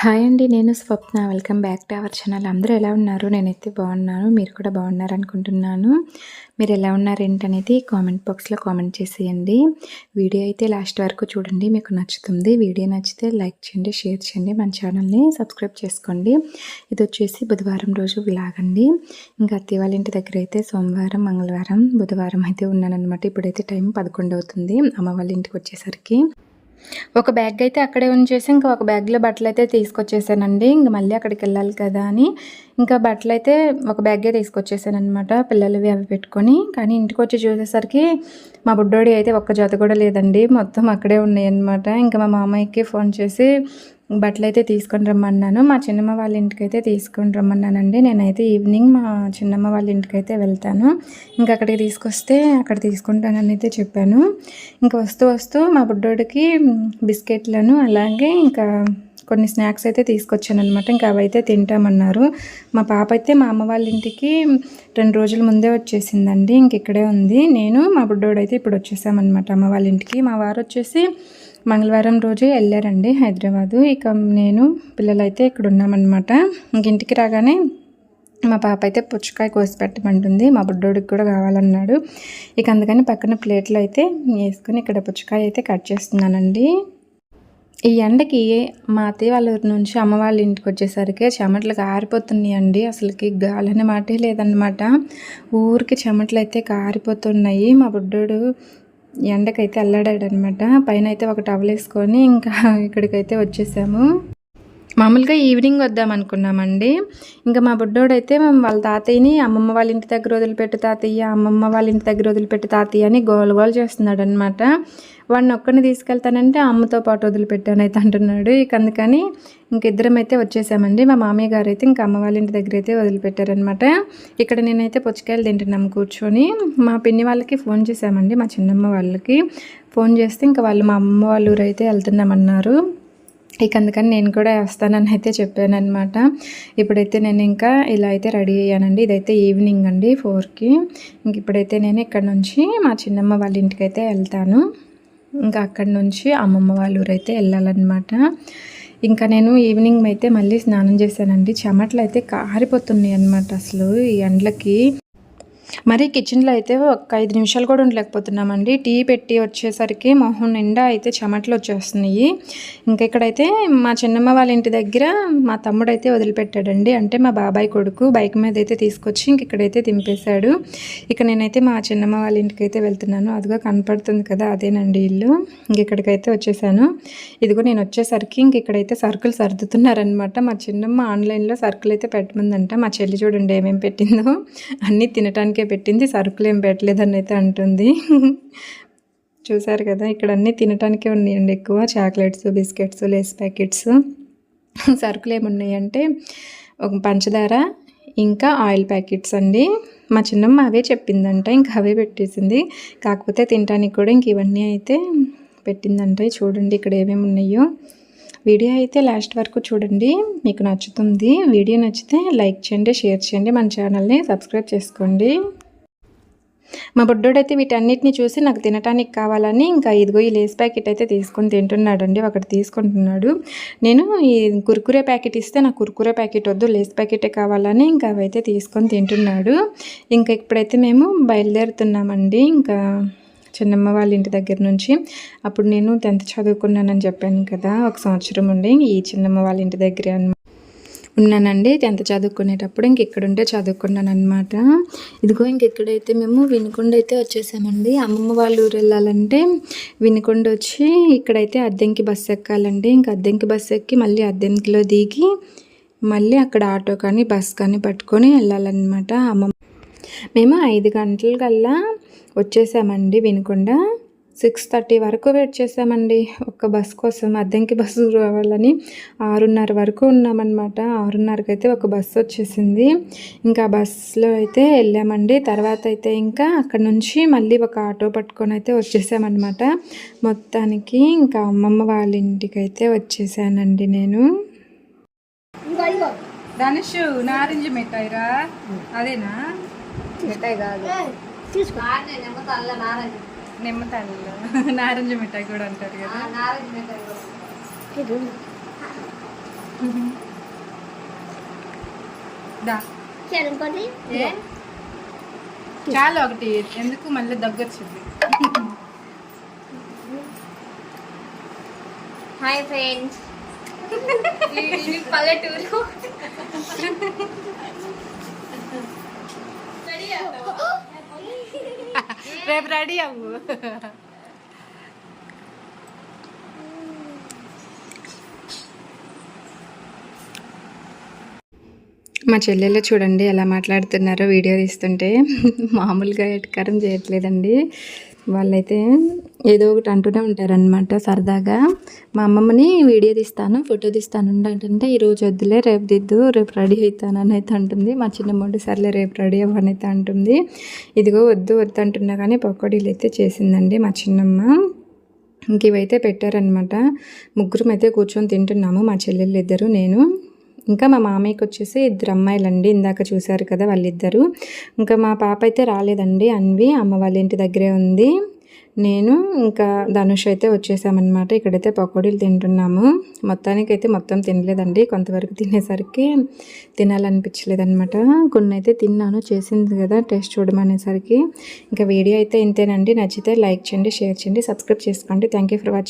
Hi అండి నేను Swapna. Welcome back to our channel. అందరూ ఎలా ఉన్నారు? నేనైతే బాగున్నాను. మీరు కూడా బాగున్నారు అనుకుంటున్నాను. మీరు ఎలా ఉన్నారు ఏంటనేది కామెంట్ బాక్స్లో కామెంట్ చేసేయండి. వీడియో అయితే లాస్ట్ వరకు చూడండి మీకు నచ్చుతుంది. వీడియో నచ్చితే లైక్ చేయండి షేర్ చేయండి మన ఛానల్ని సబ్స్క్రైబ్ చేసుకోండి. ఇది వచ్చేసి బుధవారం రోజు లాగండి ఇంకా అత్తి వాళ్ళ ఇంటి దగ్గర అయితే సోమవారం మంగళవారం బుధవారం అయితే ఉన్నానమాట ఇప్పుడైతే టైం పదకొండు అవుతుంది. అమ్మ వాళ్ళ ఇంటికి వచ్చేసరికి. ఒక బ్యాగ్ అయితే అక్కడే ఉంచేసి ఇంకా ఒక బ్యాగ్లో బట్టలు అయితే తీసుకొచ్చేసానండి. ఇంక మళ్ళీ అక్కడికి వెళ్ళాలి కదా అని ఇంకా బట్టలు అయితే ఒక బ్యాగే తీసుకొచ్చేసాను అనమాట పిల్లలవి అవి పెట్టుకొని. కానీ ఇంటికి వచ్చి చూసేసరికి మా బుడ్డోడి అయితే ఒక్క జత కూడా లేదండి. మొత్తం అక్కడే ఉన్నాయి అనమాట ఇంకా మా మామయ్యకి ఫోన్ చేసి బట్టలు అయితే తీసుకొని రమ్మన్నాను. మా చిన్నమ్మ వాళ్ళ ఇంటికి అయితే తీసుకొని రమ్మన్నానండి. నేనైతే ఈవినింగ్ మా చిన్నమ్మ వాళ్ళ ఇంటికి అయితే వెళ్తాను. ఇంకా అక్కడికి తీసుకొస్తే అక్కడ తీసుకుంటానని అయితే చెప్పాను. ఇంకా వస్తూ వస్తూ మా బుడ్డోడికి బిస్కెట్లను అలాగే ఇంకా కొన్ని స్నాక్స్ అయితే తీసుకొచ్చాను అనమాట ఇంకా అవైతే తింటామన్నారు. మా పాప అయితే మా అమ్మ వాళ్ళ ఇంటికి రెండు రోజుల ముందే వచ్చేసిందండి. ఇంక ఇక్కడే ఉంది. నేను మా బుడ్డోడు అయితే ఇప్పుడు వచ్చేసామన్నమాట అమ్మ వాళ్ళ ఇంటికి. మా వారు వచ్చేసి మంగళవారం రోజు వెళ్ళారండి హైదరాబాదు. ఇక నేను పిల్లలైతే ఇక్కడ ఉన్నామన్నమాట. ఇంక ఇంటికి రాగానే మా పాప అయితే పుచ్చకాయ కోసి పెట్టమంటుంది. మా బుడ్డోడికి కూడా కావాలన్నాడు. ఇక అందుకని పక్కన ప్లేట్లో అయితే వేసుకొని ఇక్కడ పుచ్చకాయ అయితే కట్ చేస్తున్నానండి. ఈ ఎండకి మా అత్తయ్య వాళ్ళ ఊరి నుంచి అమ్మ వాళ్ళ ఇంటికి వచ్చేసరికి చెమటలు కారిపోతున్నాయండి. అసలుకి గాలి మాటే లేదనమాట ఊరికి చెమటలు అయితే కారిపోతున్నాయి. మా బుడ్డోడు ఎండకైతే అల్లాడాడనమాట పైన అయితే ఒక టవల్ వేసుకొని ఇంకా ఇక్కడికైతే వచ్చేసాము. మామూలుగా ఈవినింగ్ వద్దాం అనుకున్నామండి. ఇంకా మా బుడ్డోడైతే వాళ్ళ తాతయ్యని అమ్మమ్మ వాళ్ళ ఇంటి దగ్గర వదిలిపెట్టి తాతయ్య అమ్మమ్మ వాళ్ళ ఇంటి దగ్గర వదిలిపెట్టి తాతయ్య అని గోల గోలు చేస్తున్నాడు అనమాట వాడిని ఒక్కడిని తీసుకెళ్తానంటే అమ్మతో పాటు వదిలిపెట్టాను అయితే అంటున్నాడు. ఇక అందుకని ఇంక ఇద్దరం అయితే వచ్చేసామండి. మా మామయ్య గారు అయితే ఇంకా అమ్మ వాళ్ళ ఇంటి దగ్గర అయితే వదిలిపెట్టారనమాట ఇక్కడ నేనైతే పుచ్చకాయలు తింటున్నాం కూర్చొని. మా పిన్ని వాళ్ళకి ఫోన్ చేశామండి మా చిన్నమ్మ వాళ్ళకి. ఫోన్ చేస్తే ఇంకా వాళ్ళు మా అమ్మ వాళ్ళ ఊరైతే వెళ్తున్నామన్నారు. ఇక అందుకని నేను కూడా వస్తానని అయితే చెప్పాను అనమాట ఇప్పుడైతే నేను ఇంకా ఇలా అయితే రెడీ అయ్యానండి. ఇదైతే ఈవినింగ్ అండి ఫోర్కి. ఇంక ఇప్పుడైతే నేను ఇక్కడ నుంచి మా చిన్నమ్మ వాళ్ళ ఇంటికి అయితే వెళ్తాను. ఇంకా అక్కడి నుంచి అమ్మమ్మ వాళ్ళ ఊరైతే వెళ్ళాలన్నమాట. ఇంకా నేను ఈవినింగ్ అయితే మళ్ళీ స్నానం చేశానండి. చెమటలు అయితే కారిపోతున్నాయి అనమాట అసలు ఈ ఎండ్లకి. మరి కిచెన్లో అయితే ఒక ఐదు నిమిషాలు కూడా ఉండలేకపోతున్నామండి. టీ పెట్టి వచ్చేసరికి మొహం నిండా అయితే చెమటలు వచ్చేస్తున్నాయి. ఇంకా ఇక్కడైతే మా చిన్నమ్మ వాళ్ళ ఇంటి దగ్గర మా తమ్ముడు అయితే వదిలిపెట్టాడండి. అంటే మా బాబాయ్ కొడుకు బైక్ మీద అయితే తీసుకొచ్చి ఇంక ఇక్కడైతే దింపేశాడు. ఇక నేనైతే మా చిన్నమ్మ వాళ్ళ ఇంటికి అయితే వెళ్తున్నాను. అదిగా కనపడుతుంది కదా అదేనండి ఇల్లు. ఇంక ఇక్కడికైతే వచ్చేసాను. ఇదిగో నేను వచ్చేసరికి ఇంక ఇక్కడైతే సరుకులు సర్దుతున్నారనమాట మా చిన్నమ్మ ఆన్లైన్లో సరుకులు అయితే పెట్టమందంట. మా చెల్లి చూడండి ఏమేమి పెట్టిందో. అన్నీ తినటానికి తినడానికే పెట్టింది సరుకులు ఏం పెట్టలేదని అయితే అంటుంది. చూసారు కదా ఇక్కడ అన్నీ తినటానికే ఉన్నాయండి ఎక్కువ. Chocolates biscuits Lay's packets. సరుకులు ఏమున్నాయంటే ఒక పంచదార ఇంకా ఆయిల్ ప్యాకెట్స్ అండి. మా చిన్నమ్మ అవే చెప్పిందంట ఇంకా అవే పెట్టేసింది. కాకపోతే తినడానికి కూడా ఇంక ఇవన్నీ అయితే పెట్టిందంట. చూడండి ఇక్కడ ఏమేమి ఉన్నాయో వీడియో అయితే లాస్ట్ వరకు చూడండి. మీకు నచ్చుతుంది. వీడియో నచ్చితే లైక్ చేయండి షేర్ చేయండి. మన ఛానల్ని సబ్స్క్రైబ్ చేసుకోండి. మా బుడ్డోడైతే వీటన్నిటిని చూసి నాకు తినటానికి కావాలని ఇంకా ఇదిగో ఈ లేస్ ప్యాకెట్ అయితే తీసుకొని తింటున్నాడండి. ఒకటి తీసుకుంటున్నాడు. నేను ఈ కుర్కురే ప్యాకెట్ ఇస్తే నాకు కుర్కురే ప్యాకెట్ వద్దు లేస్ ప్యాకెటే కావాలని ఇంకా అవైతే తీసుకొని తింటున్నాడు. ఇంకా ఇప్పుడైతే మేము బయలుదేరుతున్నామండి. ఇంకా చిన్నమ్మ వాళ్ళ ఇంటి దగ్గర నుంచి. అప్పుడు నేను టెన్త్ చదువుకున్నానని చెప్పాను కదా ఒక సంవత్సరం ఉండి ఈ చిన్నమ్మ వాళ్ళ ఇంటి దగ్గర అనమాట ఉన్నానండి. టెన్త్ చదువుకునేటప్పుడు ఇంక ఇక్కడుంటే చదువుకున్నాను అనమాట ఇదిగో ఇంక ఇక్కడైతే మేము వినుకొండ అయితే వచ్చేసామండి. అమ్మమ్మ వాళ్ళ ఊరు వెళ్ళాలంటే వినుకొండ వచ్చి ఇక్కడైతే అద్దెంకి బస్సు ఎక్కాలండి. ఇంక అద్దెంకి బస్సు ఎక్కి మళ్ళీ అద్దెంకిలో దిగి మళ్ళీ అక్కడ ఆటో కానీ బస్ కానీ పట్టుకొని వెళ్ళాలన్నమాట అమ్మమ్మ. మేము ఐదు గంటల కల్లా వచ్చేసామండి వినకుండా. సిక్స్ థర్టీ వరకు వెయిట్ చేసామండి. ఒక్క బస్ కోసం అద్దెంకి బస్సు రావాలని ఆరున్నర వరకు ఉన్నామన్నమాట. ఆరున్నరకి అయితే ఒక బస్సు వచ్చేసింది. ఇంకా బస్సులో అయితే వెళ్ళామండి. తర్వాత అయితే ఇంకా అక్కడ నుంచి మళ్ళీ ఒక ఆటో పట్టుకొని అయితే వచ్చేసామన్నమాట. మొత్తానికి ఇంకా అమ్మమ్మ వాళ్ళ ఇంటికి అయితే వచ్చేసానండి నేను. ధనుష్ నారింజ మిఠాయి రా అదేనా? మిఠాయి కాదు. తీసుకో. నిమ్మతల్లి నారింజ. మిఠాయి కూడా అంటారు కదా. దా. చాలు ఒకటి. ఎందుకు మళ్ళీ దగ్గొచ్చింది? Hi friends. పల్లెటూరు. రేపు రెడీ అవ్వు. మా చెల్లెలు చూడండి ఎలా మాట్లాడుతున్నారో వీడియో తీస్తుంటే. మామూలుగా ఎటకారం చేయట్లేదండి. వాళ్ళైతే ఏదో ఒకటి అంటూనే ఉంటారనమాట సరదాగా. మా అమ్మమ్మని వీడియో తీస్తాను ఫోటో తీస్తాను. అంటే ఈరోజు వద్దులే రేపు దిద్దు రేపు రెడీ అవుతాను అని అయితే అంటుంది. మా చిన్నమ్మడు సర్లే రేపు రెడీ అవ్వని అయితే అంటుంది. ఇదిగో వద్దు వద్దు అంటున్నా కానీ పకోడీలు అయితే చేసిందండి మా చిన్నమ్మ. ఇంక ఇవైతే పెట్టారనమాట ముగ్గురం అయితే కూర్చొని తింటున్నాము మా చెల్లెళ్ళు ఇద్దరు నేను. ఇంకా మా మామయ్యకి వచ్చేసి ఇద్దరు అమ్మాయిలండి ఇందాక చూశారు కదా వాళ్ళిద్దరు. ఇంకా మా పాప అయితే రాలేదండి అన్వి. అమ్మ వాళ్ళ ఇంటి దగ్గరే ఉంది. నేను ఇంకా ధనుష్ అయితే వచ్చేసామన్నమాట. ఇక్కడైతే పకోడీలు తింటున్నాము. మొత్తానికి అయితే మొత్తం తినలేదండి. కొంతవరకు తినేసరికి తినాలనిపించలేదన్నమాట. కొన్ని అయితే తిన్నాను చేసింది కదా టేస్ట్ చూడమనేసరికి ఇంకా వీడియో అయితే ఇంతేనండి. నచ్చితే లైక్ చేయండి షేర్ చేయండి సబ్స్క్రైబ్ చేసుకోండి. Thank you for watching